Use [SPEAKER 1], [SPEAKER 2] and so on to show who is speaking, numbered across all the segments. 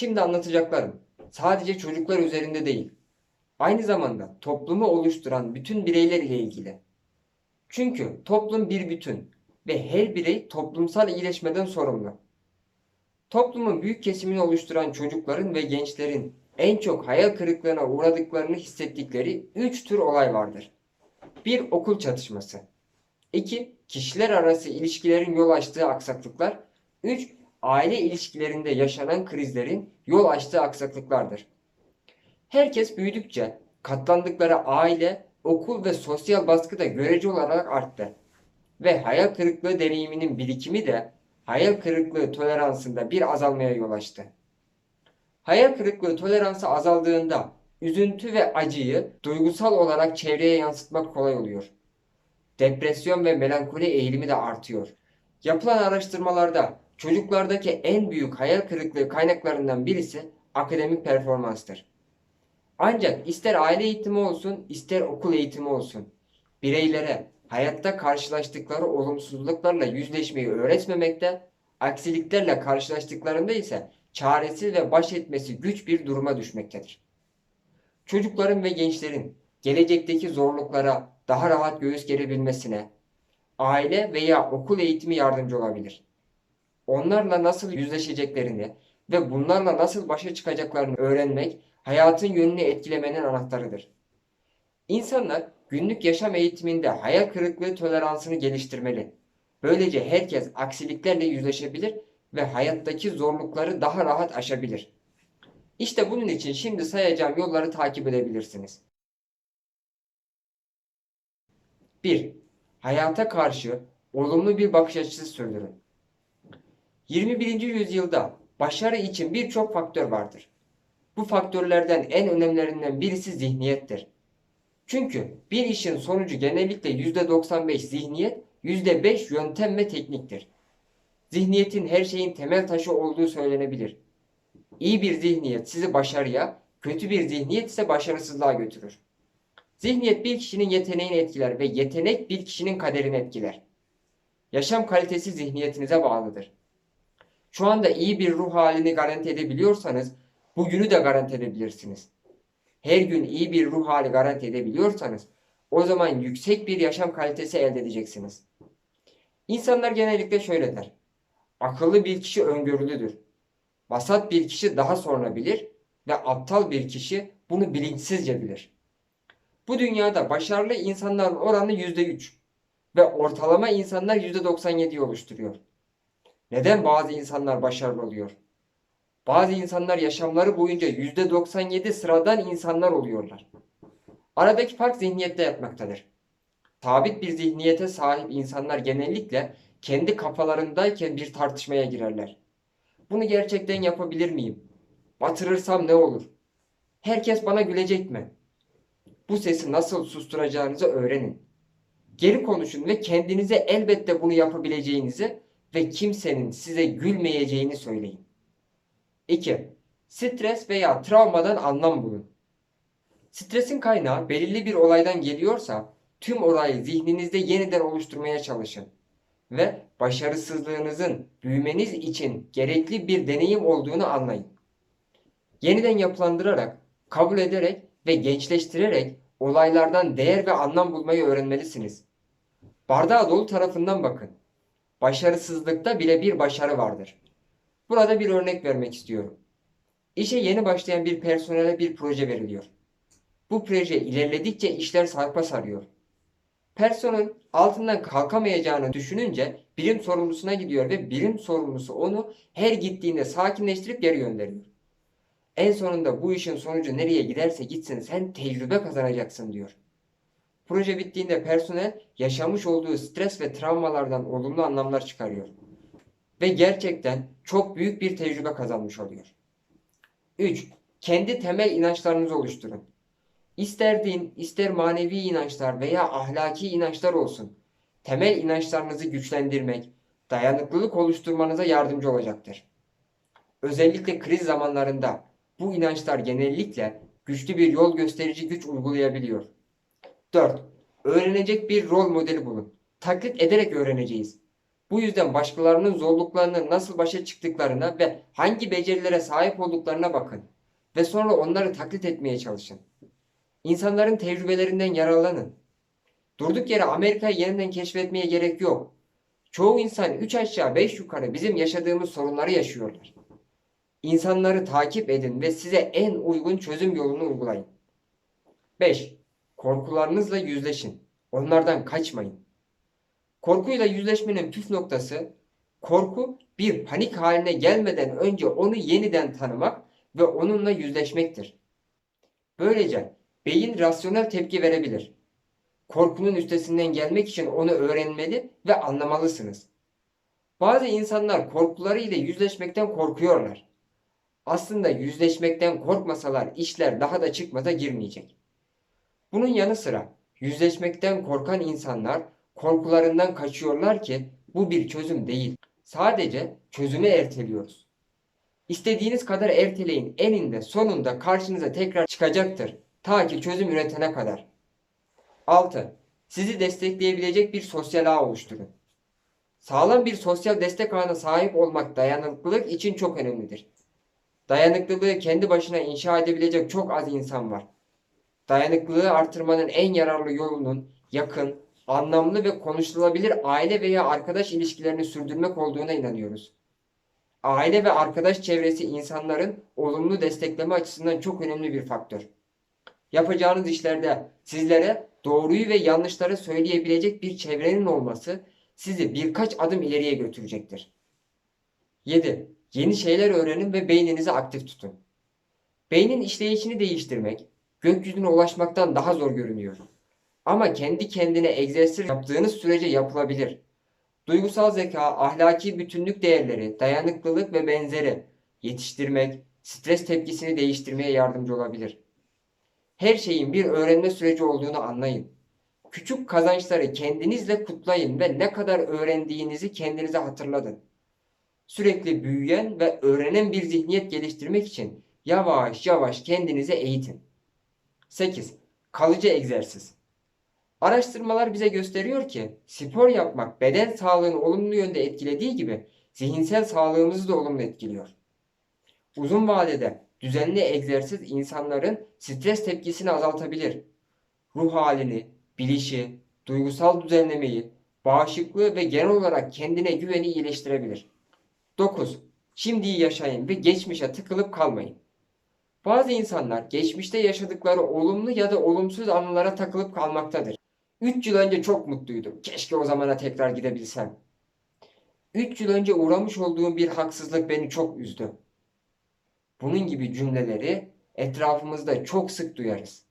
[SPEAKER 1] Şimdi anlatacaklarım sadece çocuklar üzerinde değil, aynı zamanda toplumu oluşturan bütün bireyler ile ilgili. Çünkü toplum bir bütün ve her birey toplumsal iyileşmeden sorumlu. Toplumun büyük kesimini oluşturan çocukların ve gençlerin en çok hayal kırıklığına uğradıklarını hissettikleri 3 tür olay vardır. 1. Okul çatışması. 2. Kişiler arası ilişkilerin yol açtığı aksaklıklar. 3. Aile ilişkilerinde yaşanan krizlerin yol açtığı aksaklıklardır. Herkes büyüdükçe katlandıkları aile, okul ve sosyal baskı da görece olarak arttı. Ve hayal kırıklığı deneyiminin birikimi de hayal kırıklığı toleransında bir azalmaya yol açtı. Hayal kırıklığı toleransı azaldığında üzüntü ve acıyı duygusal olarak çevreye yansıtmak kolay oluyor. Depresyon ve melankoli eğilimi de artıyor. Yapılan araştırmalarda çocuklardaki en büyük hayal kırıklığı kaynaklarından birisi akademik performanstır. Ancak ister aile eğitimi olsun, ister okul eğitimi olsun, bireylere hayatta karşılaştıkları olumsuzluklarla yüzleşmeyi öğretmemekte, aksiliklerle karşılaştıklarında ise çaresiz ve baş etmesi güç bir duruma düşmektedir. Çocukların ve gençlerin gelecekteki zorluklara daha rahat göğüs gerebilmesine aile veya okul eğitimi yardımcı olabilir. Onlarla nasıl yüzleşeceklerini ve bunlarla nasıl başa çıkacaklarını öğrenmek hayatın yönünü etkilemenin anahtarıdır. İnsanlar günlük yaşam eğitiminde hayal kırıklığı toleransını geliştirmeli. Böylece herkes aksiliklerle yüzleşebilir ve hayattaki zorlukları daha rahat aşabilir. İşte bunun için şimdi sayacağım yolları takip edebilirsiniz. 1. Hayata karşı olumlu bir bakış açısı sürdürün. 21. yüzyılda başarı için birçok faktör vardır. Bu faktörlerden en önemlilerinden birisi zihniyettir. Çünkü bir işin sonucu genellikle %95 zihniyet, %5 yöntem ve tekniktir. Zihniyetin her şeyin temel taşı olduğu söylenebilir. İyi bir zihniyet sizi başarıya, kötü bir zihniyet ise başarısızlığa götürür. Zihniyet bir kişinin yeteneğini etkiler ve yetenek bir kişinin kaderini etkiler. Yaşam kalitesi zihniyetinize bağlıdır. Şu anda iyi bir ruh halini garanti edebiliyorsanız bugünü de garanti edebilirsiniz. Her gün iyi bir ruh hali garanti edebiliyorsanız o zaman yüksek bir yaşam kalitesi elde edeceksiniz. İnsanlar genellikle şöyle der. Akıllı bir kişi öngörülüdür. Vasat bir kişi daha sonra bilir ve aptal bir kişi bunu bilinçsizce bilir. Bu dünyada başarılı insanların oranı %3 ve ortalama insanlar %97'yi oluşturuyor. Neden bazı insanlar başarılı oluyor? Bazı insanlar yaşamları boyunca %97 sıradan insanlar oluyorlar. Aradaki fark zihniyette yatmaktadır. Sabit bir zihniyete sahip insanlar genellikle kendi kafalarındayken bir tartışmaya girerler. Bunu gerçekten yapabilir miyim? Batırırsam ne olur? Herkes bana gülecek mi? Bu sesi nasıl susturacağınızı öğrenin. Geri konuşun ve kendinize elbette bunu yapabileceğinizi ve kimsenin size gülmeyeceğini söyleyin. 2. Stres veya travmadan anlam bulun. Stresin kaynağı belirli bir olaydan geliyorsa tüm olayı zihninizde yeniden oluşturmaya çalışın ve başarısızlığınızın büyümeniz için gerekli bir deneyim olduğunu anlayın. Yeniden yapılandırarak, kabul ederek ve gençleştirerek olaylardan değer ve anlam bulmayı öğrenmelisiniz. Bardağa dolu tarafından bakın. Başarısızlıkta bile bir başarı vardır. Burada bir örnek vermek istiyorum. İşe yeni başlayan bir personele bir proje veriliyor. Bu proje ilerledikçe işler sarpa sarıyor. Personel altından kalkamayacağını düşününce birim sorumlusuna gidiyor ve birim sorumlusu onu her gittiğinde sakinleştirip geri gönderiyor. En sonunda bu işin sonucu nereye giderse gitsin sen tecrübe kazanacaksın diyor. Proje bittiğinde personel yaşamış olduğu stres ve travmalardan olumlu anlamlar çıkarıyor. Ve gerçekten çok büyük bir tecrübe kazanmış oluyor. 3. Kendi temel inançlarınızı oluşturun. İster din, ister manevi inançlar veya ahlaki inançlar olsun. Temel inançlarınızı güçlendirmek, dayanıklılık oluşturmanıza yardımcı olacaktır. Özellikle kriz zamanlarında bu inançlar genellikle güçlü bir yol gösterici güç uygulayabiliyor. 4. Öğrenecek bir rol modeli bulun. Taklit ederek öğreneceğiz. Bu yüzden başkalarının zorluklarının nasıl başa çıktıklarına ve hangi becerilere sahip olduklarına bakın ve sonra onları taklit etmeye çalışın. İnsanların tecrübelerinden yararlanın. Durduk yere Amerika'yı yeniden keşfetmeye gerek yok. Çoğu insan 3 aşağı 5 yukarı bizim yaşadığımız sorunları yaşıyorlar. İnsanları takip edin ve size en uygun çözüm yolunu uygulayın. 5. Korkularınızla yüzleşin. Onlardan kaçmayın. Korkuyla yüzleşmenin püf noktası korku bir panik haline gelmeden önce onu yeniden tanımak ve onunla yüzleşmektir. Böylece beyin rasyonel tepki verebilir. Korkunun üstesinden gelmek için onu öğrenmeli ve anlamalısınız. Bazı insanlar korkuları ile yüzleşmekten korkuyorlar. Aslında yüzleşmekten korkmasalar işler daha da çıkmaza girmeyecek. Bunun yanı sıra yüzleşmekten korkan insanlar korkularından kaçıyorlar ki bu bir çözüm değil. Sadece çözümü erteliyoruz. İstediğiniz kadar erteleyin eninde sonunda karşınıza tekrar çıkacaktır. Ta ki çözüm üretene kadar. 6. Sizi destekleyebilecek bir sosyal ağ oluşturun. Sağlam bir sosyal destek ağına sahip olmak dayanıklılık için çok önemlidir. Dayanıklılığı kendi başına inşa edebilecek çok az insan var. Dayanıklılığı artırmanın en yararlı yolunun yakın, anlamlı ve konuşulabilir aile veya arkadaş ilişkilerini sürdürmek olduğuna inanıyoruz. Aile ve arkadaş çevresi insanların olumlu destekleme açısından çok önemli bir faktör. Yapacağınız işlerde sizlere doğruyu ve yanlışları söyleyebilecek bir çevrenin olması sizi birkaç adım ileriye götürecektir. 7. Yeni şeyler öğrenin ve beyninizi aktif tutun. Beynin işleyişini değiştirmek gökyüzüne ulaşmaktan daha zor görünüyor. Ama kendi kendine egzersiz yaptığınız sürece yapılabilir. Duygusal zeka, ahlaki bütünlük değerleri, dayanıklılık ve benzeri yetiştirmek, stres tepkisini değiştirmeye yardımcı olabilir. Her şeyin bir öğrenme süreci olduğunu anlayın. Küçük kazançları kendinizle kutlayın ve ne kadar öğrendiğinizi kendinize hatırladın. Sürekli büyüyen ve öğrenen bir zihniyet geliştirmek için yavaş yavaş kendinize eğitin. 8. Kalıcı egzersiz. Araştırmalar bize gösteriyor ki spor yapmak beden sağlığını olumlu yönde etkilediği gibi zihinsel sağlığımızı da olumlu etkiliyor. Uzun vadede düzenli egzersiz insanların stres tepkisini azaltabilir. Ruh halini, bilişi, duygusal düzenlemeyi, bağışıklığı ve genel olarak kendine güveni iyileştirebilir. 9. Şimdiyi yaşayın ve geçmişe tıkılıp kalmayın. Bazı insanlar geçmişte yaşadıkları olumlu ya da olumsuz anılara takılıp kalmaktadır. 3 yıl önce çok mutluydum. Keşke o zamana tekrar gidebilsem. 3 yıl önce uğramış olduğum bir haksızlık beni çok üzdü. Bunun gibi cümleleri etrafımızda çok sık duyarız.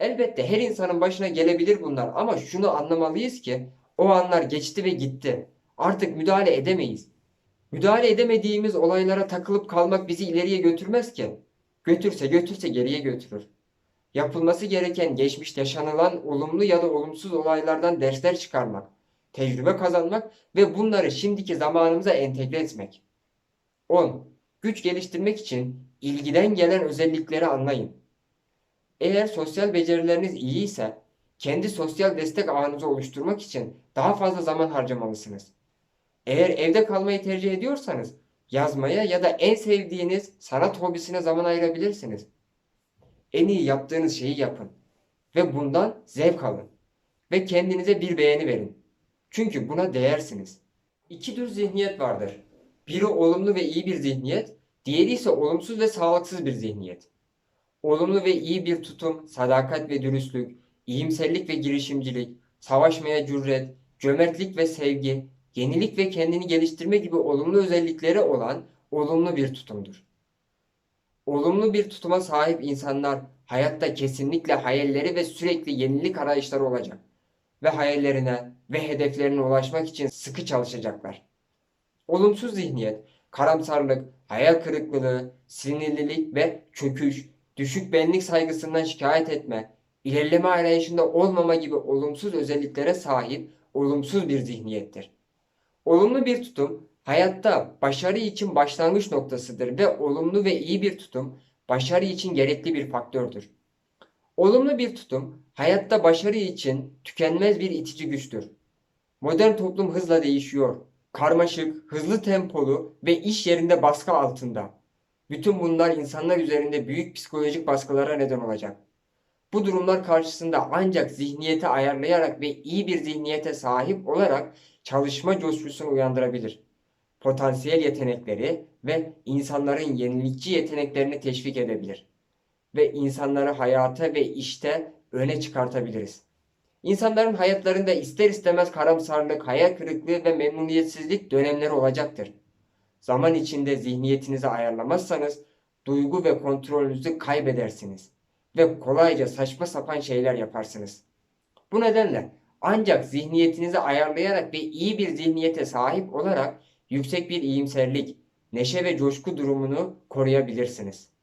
[SPEAKER 1] Elbette her insanın başına gelebilir bunlar ama şunu anlamalıyız ki o anlar geçti ve gitti. Artık müdahale edemeyiz. Müdahale edemediğimiz olaylara takılıp kalmak bizi ileriye götürmez ki. Götürse götürse geriye götürür. Yapılması gereken geçmiş yaşanılan olumlu ya da olumsuz olaylardan dersler çıkarmak, tecrübe kazanmak ve bunları şimdiki zamanımıza entegre etmek. 10. Güç geliştirmek için ilgiden gelen özellikleri anlayın. Eğer sosyal becerileriniz iyi ise kendi sosyal destek ağınızı oluşturmak için daha fazla zaman harcamalısınız. Eğer evde kalmayı tercih ediyorsanız yazmaya ya da en sevdiğiniz sanat hobisine zaman ayırabilirsiniz. En iyi yaptığınız şeyi yapın ve bundan zevk alın ve kendinize bir beğeni verin. Çünkü buna değersiniz. İki tür zihniyet vardır. Biri olumlu ve iyi bir zihniyet, diğeri ise olumsuz ve sağlıksız bir zihniyet. Olumlu ve iyi bir tutum, sadakat ve dürüstlük, iyimserlik ve girişimcilik, savaşmaya cüret, cömertlik ve sevgi, yenilik ve kendini geliştirme gibi olumlu özellikleri olan olumlu bir tutumdur. Olumlu bir tutuma sahip insanlar hayatta kesinlikle hayalleri ve sürekli yenilik arayışları olacak ve hayallerine ve hedeflerine ulaşmak için sıkı çalışacaklar. Olumsuz zihniyet, karamsarlık, hayal kırıklığı, sinirlilik ve çöküş, düşük benlik saygısından şikayet etme, ilerleme arayışında olmama gibi olumsuz özelliklere sahip olumsuz bir zihniyettir. Olumlu bir tutum hayatta başarı için başlangıç noktasıdır ve olumlu ve iyi bir tutum başarı için gerekli bir faktördür. Olumlu bir tutum hayatta başarı için tükenmez bir itici güçtür. Modern toplum hızla değişiyor. karmaşık, hızlı tempolu ve iş yerinde baskı altında. Bütün bunlar insanlar üzerinde büyük psikolojik baskılara neden olacak. Bu durumlar karşısında ancak zihniyeti ayarlayarak ve iyi bir zihniyete sahip olarak çalışma coşkusunu uyandırabilir. Potansiyel yetenekleri ve insanların yenilikçi yeteneklerini teşvik edebilir. Ve insanları hayata ve işte öne çıkartabiliriz. İnsanların hayatlarında ister istemez karamsarlık, hayal kırıklığı ve memnuniyetsizlik dönemleri olacaktır. Zaman içinde zihniyetinizi ayarlamazsanız duygu ve kontrolünüzü kaybedersiniz ve kolayca saçma sapan şeyler yaparsınız. Bu nedenle ancak zihniyetinizi ayarlayarak ve iyi bir zihniyete sahip olarak yüksek bir iyimserlik, neşe ve coşku durumunu koruyabilirsiniz.